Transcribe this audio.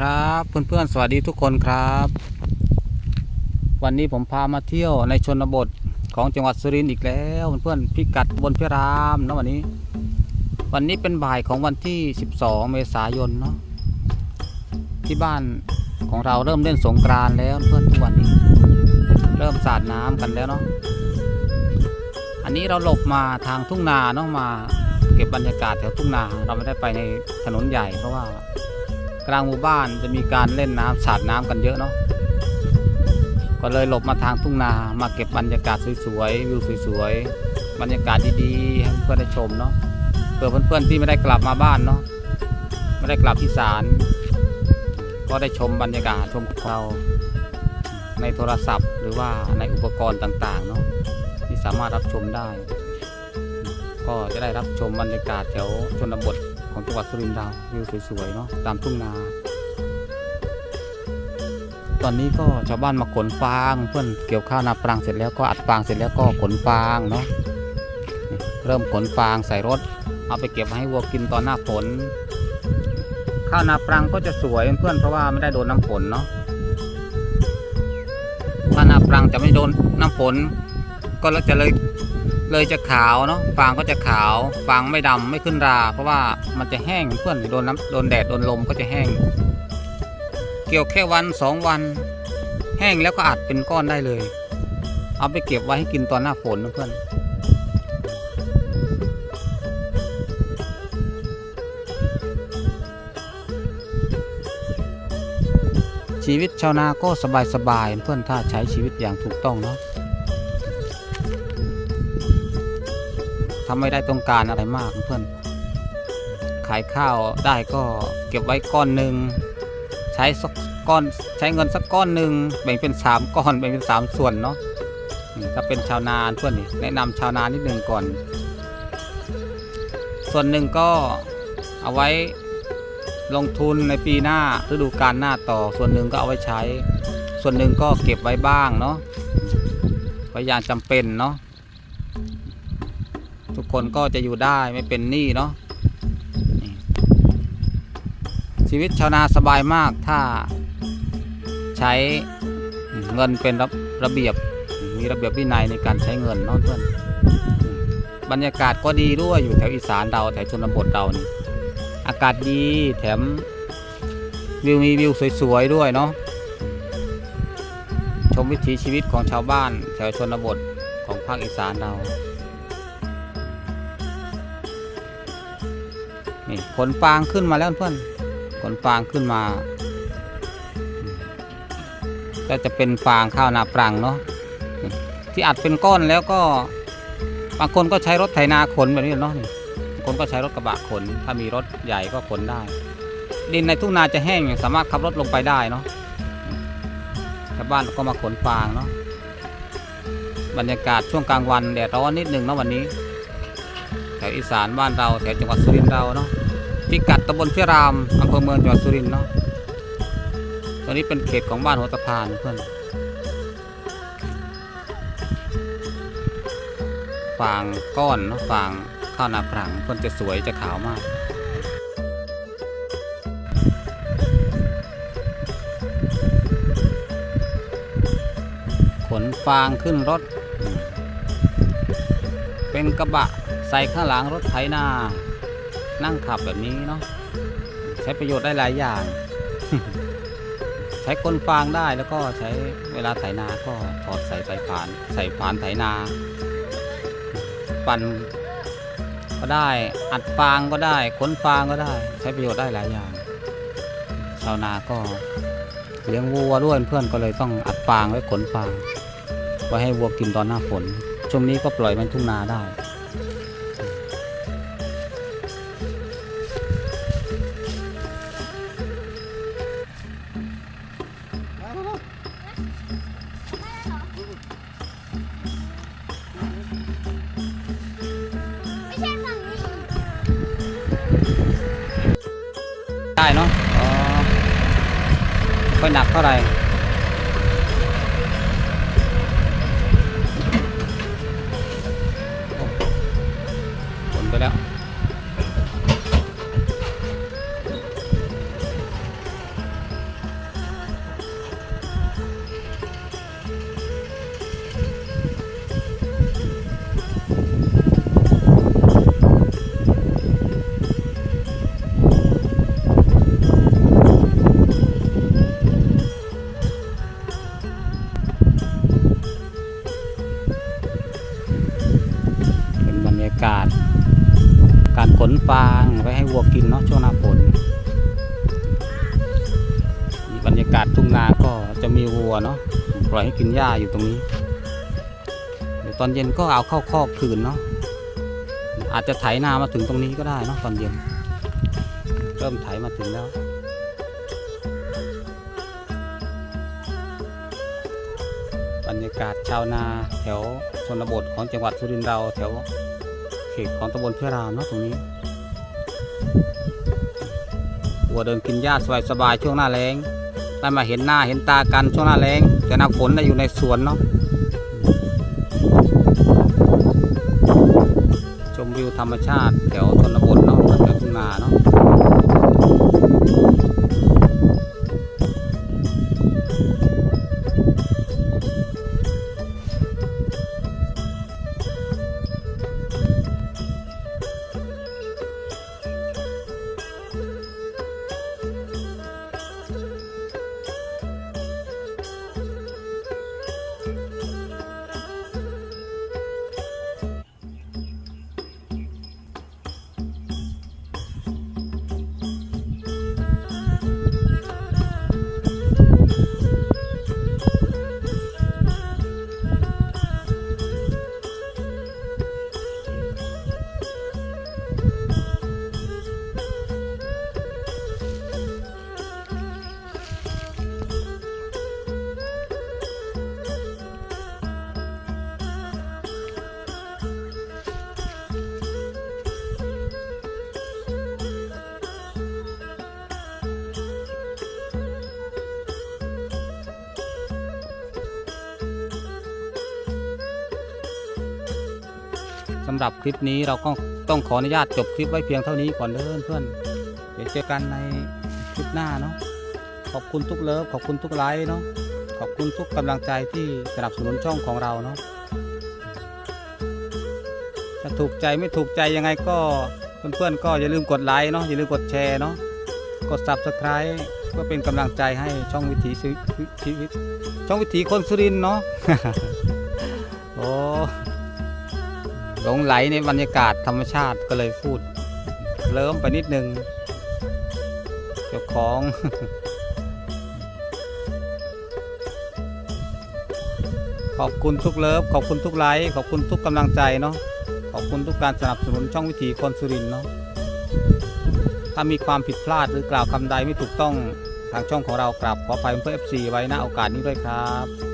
ครับเพื่อนๆสวัสดีทุกคนครับ วันนี้ผมพามาเที่ยวในชนบทของจังหวัดสุรินทร์อีกแล้วเพื่อนๆพิกัดบนพิรามนะวันนี้ วันนี้เป็นบ่ายของวันที่ 12 เมษายนเนาะที่บ้านของเราเริ่มเล่นสงกรานแล้วเพื่อนทุกวันนี้ เริ่มสาดน้ำกันแล้วเนาะอันนี้เราหลบมาทางทุ่งนาเนาะมา เก็บบรรยากาศแถวทุ่งนาเราไม่ได้ไปในถนนใหญ่เพราะว่า กลางหมู่บ้านจะมีการเล่นน้ำสาดน้ำกันเยอะเนาะก็เลยหลบมาทางทุ่งนามาเก็บบรรยากาศสวยๆวิวสวยๆบรรยากาศดีๆให้เพื่อนได้ชมเนาะเพื่อเพื่อนๆที่ไม่ได้กลับมาบ้านเนาะไม่ได้กลับที่ศาลก็ได้ชมบรรยากาศชมเราในโทรศัพท์ หรือว่าในอุปกรณ์ต่างๆเนาะที่สามารถรับชมได้ ก็จะได้รับชมบรรยากาศแถวชนบท ของจังหวัดสุรินทร์เราวิวสวยๆเนาะตามทุ่งนา ตอนนี้ก็ชาวบ้านมาขนฟางเพื่อนเกี่ยวข้าวนาปรังเสร็จแล้วก็อัดฟางเสร็จแล้วก็ขนฟางเนาะเริ่มขนฟางใส่รถ เอาไปเก็บไว้ให้วัวกินตอนหน้าฝนข้าวนาปรังก็จะสวยเพื่อนเพราะว่าไม่ได้โดนน้ำฝนเนาะข้าวนาปรังจะไม่โดนน้ำฝนก็จะเลย เลยจะขาวเนาะฟางก็จะขาวฟางไม่ดำไม่ขึ้นรา เพราะว่ามันจะแห้งเพื่อนโดนน้ำโดนแดดโดนลมก็จะแห้ง เกี่ยวแค่วันสองวัน แห้งแล้วก็อัดเป็นก้อนได้เลย เอาไปเก็บไว้ให้กินตอนหน้าฝนนะเพื่อนชีวิตชาวนาก็สบายๆเพื่อนถ้าใช้ชีวิตอย่างถูกต้องเนาะ ทำไม่ได้ต้องการอะไรมากเพื่อน ขายข้าวได้ก็เก็บไว้ก้อนหนึ่งใช้สักก้อนใช้เงินสักก้อนหนึ่งแบ่งเป็นสามก้อนแบ่งเป็นสามส่วนเนาะถ้าเป็นชาวนาเพื่อนนี่แนะนำชาวนานิดหนึ่งก่อน ส่วนหนึ่งก็เอาไว้ลงทุนในปีหน้าฤดูกาลหน้าต่อ ส่วนหนึ่งก็เอาไว้ใช้ ส่วนหนึ่งก็เก็บไว้บ้างเนาะไว้ยางจำเป็นเนาะ ทุกคนก็จะอยู่ได้ไม่เป็นหนี้เนาะชีวิตชาวนาสบายมากถ้าใช้เงินเป็นระระเบียบมีระเบียบวินัยในการใช้เงินเนาะเพื่อนบรรยากาศก็ดีด้วยอยู่แถวอีสานเราแถวชนบทเรานี่อากาศดีแถมวิวมีวิวสวยๆด้วยเนาะชมวิถีชีวิตของชาวบ้านแถวชนบทของภาคอีสานเรา นี่ขนฟางขึ้นมาแล้วเพื่อนขนฟางขึ้นมา ก็จะเป็นฟางข้าวนาปรังเนาะที่อัดเป็นก้อนแล้วก็บางคนก็ใช้รถไถนาขนแบบนี้เนาะบางคนก็ใช้รถกระบะขน ถ้ามีรถใหญ่ก็ขนได้ ดินในทุ่งนาจะแห้งสามารถขับรถลงไปได้เนาะชาวบ้านก็มาขนฟางเนาะบรรยากาศช่วงกลางวันแดดร้อนนิดหนึ่งเนาะวันนี้ แถวอีสานบ้านเราแถวจังหวัดสุรินทร์เราเนาะ พิกัดตำบลพิรามอำเภอเมืองจังหวัดสุรินทร์เนาะตอนนี้เป็นเขตของบ้านหัวตะพานเพื่อนฟางก้อนเนาะฟางข้าวนาปรังเพื่อนจะสวยจะขาวมากขนฟางขึ้นรถ เป็นกระบะใส่ข้างหลังรถไถนา นั่งขับแบบนี้เนาะใช้ประโยชน์ได้หลายอย่าง ใช้คนฟางได้แล้วก็ใช้เวลาไถนาก็ถอดใส่ใส่ผาน ใส่ผานไถนา ปั่นก็ได้อัดฟางก็ได้ขนฟางก็ได้ ใช้ประโยชน์ได้หลายอย่างชาวนาก็เลี้ยงวัวด้วยเพื่อนก็เลยต้องอัดฟางไว้ขนฟางไว้ให้วัวกินตอนหน้าฝนช่วงนี้ก็ปล่อยมันทุ่งนาได้ ได้เนาะอ๋อค่อยหนักเท่าไหร่ บรรยากาศทุ่งนาก็จะมีวัวเนาะปล่อยให้กินหญ้าอยู่ตรงนี้ เดี๋ยวตอนเย็นก็เอาเข้าคอกคืนเนาะอาจจะไถนามาถึงตรงนี้ก็ได้เนาะตอนเย็น เริ่มไถมาถึงแล้วบรรยากาศชาวนาแถวชนบทของจังหวัดสุรินทร์เราแถวเขตของตำบลเพื่อรามเนาะตรงนี้วัวเดินกินหญ้าสบายๆช่วงหน้าแล้ง ได้มาเห็นหน้าเห็นตากันช่วงหน้าแรงแต่หน้าฝนอยู่ในสวนเนาะชมวิวธรรมชาติแถวชนบทเนาะแถวทุ่งนาเนาะ สำหรับคลิปนี้เราก็ต้องขออนุญาตจบคลิปไว้เพียงเท่านี้ก่อนเด้อเพื่อนเดี๋ยวเจอกันในคลิปหน้าเนาะขอบคุณทุกเลิฟขอบคุณทุกไลค์เนาะขอบคุณทุกกำลังใจที่สนับสนุนช่องของเราเนาะถ้าถูกใจไม่ถูกใจยังไงก็เพื่อนๆก็อย่าลืมกดไลค์เนาะอย่าลืมกดแชร์เนาะกด subscribe เพื่อเป็นกำลังใจให้ช่องวิถีชีวิตช่องวิถีคนสุรินเนาะโอ้ หลงไหลในบรรยากาศธรรมชาติก็เลยพูดเริ่มไปนิดนึงเจ้าของขอบคุณทุกเลิฟขอบคุณทุกไลค์ขอบคุณทุกกำลังใจเนาะขอบคุณทุกการสนับสนุนช่องวิถีคนสุรินเนาะถ้ามีความผิดพลาดหรือกล่าวคำใดไม่ถูกต้องทางช่องของเรากราบขออภัยเพื่อ FC ไว้ณโอกาสนี้ด้วยครับ